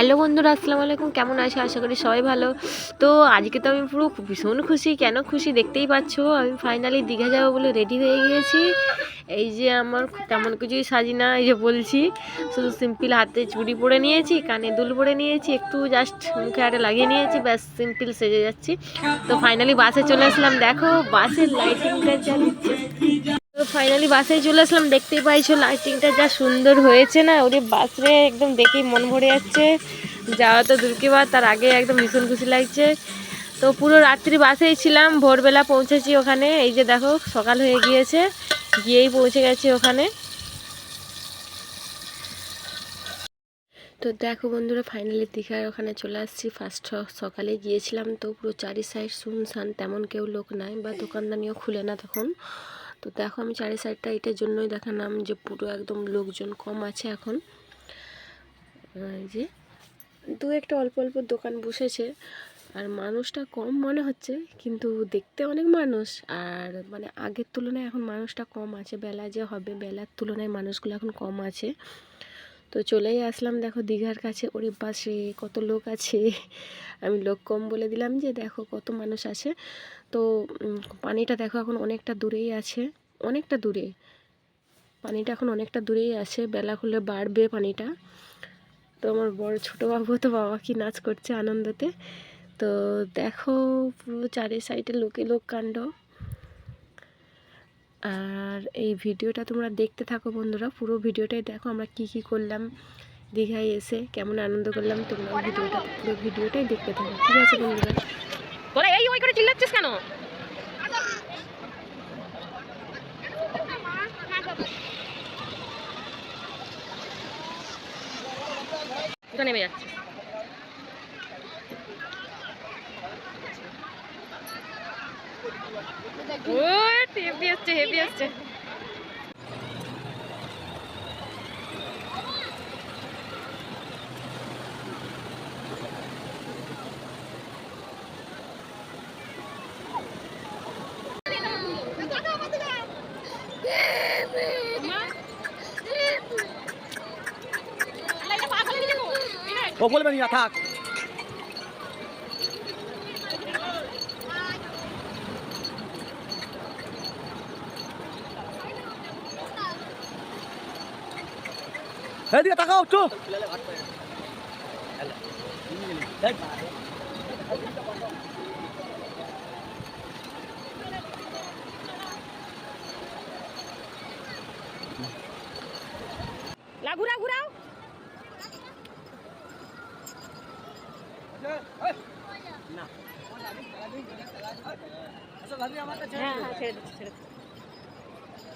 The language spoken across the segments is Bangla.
হ্যালো বন্ধুরা, আসসালামু আলাইকুম। কেমন আছো? আশা করি সবাই ভালো। তো আজকে তো আমি পুরো ভীষণ খুশি। কেন খুশি দেখতেই পাচ্ছ? আমি ফাইনালি দীঘা যাব বলে রেডি হয়ে গিয়েছি। এই যে আমার তেমন কিছুই সাজি না এই যে বলছি, শুধু সিম্পল হাতে চুড়ি পরে নিয়েছি, কানে দুল পরে নিয়েছি, একটু জাস্ট মুখে আরে লাগিয়ে নিয়েছি, ব্যাস সিম্পল সেজে যাচ্ছি। তো ফাইনালি বাসে চলে আসলাম। দেখো, বাসের লাইটিংটা চালিয়েছে তো ফাইনালি বাসে চলে আসলাম, দেখতেই পাইছো লাইটিংটা যা সুন্দর হয়েছে না? ওরে বাসে একদম দেখেই মন ভরে যাচ্ছে। যাওয়া তো দূরকে বাদ তার আগে একদম ভীষণ খুশি লাগছে। তো পুরো রাত্রি বাসেই ছিলাম, ভোরবেলা পৌঁছেছি ওখানে। এই যে দেখো, সকাল হয়ে গিয়েছে, গিয়েই পৌঁছে গেছি ওখানে। তো দেখো বন্ধুরা ফাইনালি দীঘার ওখানে চলে আসছি। ফার্স্ট সকালে গিয়েছিলাম তো পুরো চারি সাইড শুনশান, তেমন কেউ লোক নাই, বা দোকানদানিও খুলে না তখন। তো দেখো আমি চারি সাইডটা এটার জন্যই দেখালাম যে পুরো একদম লোকজন কম আছে এখন। যে দু একটা অল্প অল্প দোকান বসেছে। আর মানুষটা কম মনে হচ্ছে, কিন্তু দেখতে অনেক মানুষ। আর মানে আগের তুলনায় এখন মানুষটা কম আছে, বেলা যে হবে, বেলার তুলনায় মানুষগুলো এখন কম আছে। তো চলেই আসলাম। দেখো দীঘার কাছে। ওরে পাশে কত লোক আছে। আমি লোক কম বলে দিলাম যে, দেখো কত মানুষ আছে। তো পানিটা দেখো এখন অনেকটা দূরেই আছে। অনেকটা দূরে। পানিটা এখন অনেকটা দূরেই আছে। বেলা হলে বাড়বে পানিটা। তো আমার বড় ছোটো বাবু তো বাবা কি নাচ করছে আনন্দতে। তো দেখো পুরো চারি সাইডে লোকে লোক কাণ্ড। আর এই ভিডিওটা তোমরা দেখতে থাকো বন্ধুরা। পুরো ভিডিওটাই দেখো আমরা কি কি করলাম, দীঘায় এসে কেমন আনন্দ করলাম, তোমরা ভিডিওটা, পুরো ভিডিওটাই দেখতে থাকো, ঠিক আছে বন্ধুরা? বলে, এই, ওই করে চিল্লাচ্ছিস কেন? নেমে যাচ্ছে। ও হেভি আসছে হেভি আসছে। ও বলবেন না থাক এদিকে তাকাও একটু লা ঘুরাও ঘুরাও। হ্যাঁ হ্যাঁ ছেড়ে ছেড়ে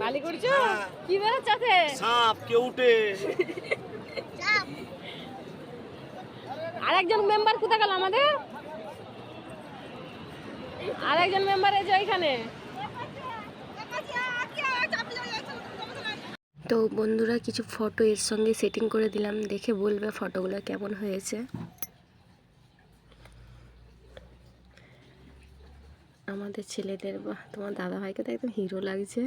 বালি করছ কি বেরোচ্ছে আছে সাপ কেউটে আরেকজন মেম্বার কোথায় গেল আমাদের? আরেকজন মেম্বার এই যে ওইখানে তো বন্ধুরা কিছু ফটো এর সঙ্গে সেটিং করে দিলাম। দেখে বলবে ফটোগুলো কেমন হয়েছে। আমাদের ছেলেদের বা তোমার দাদা ভাইকে তো একদম হিরো লাগছে।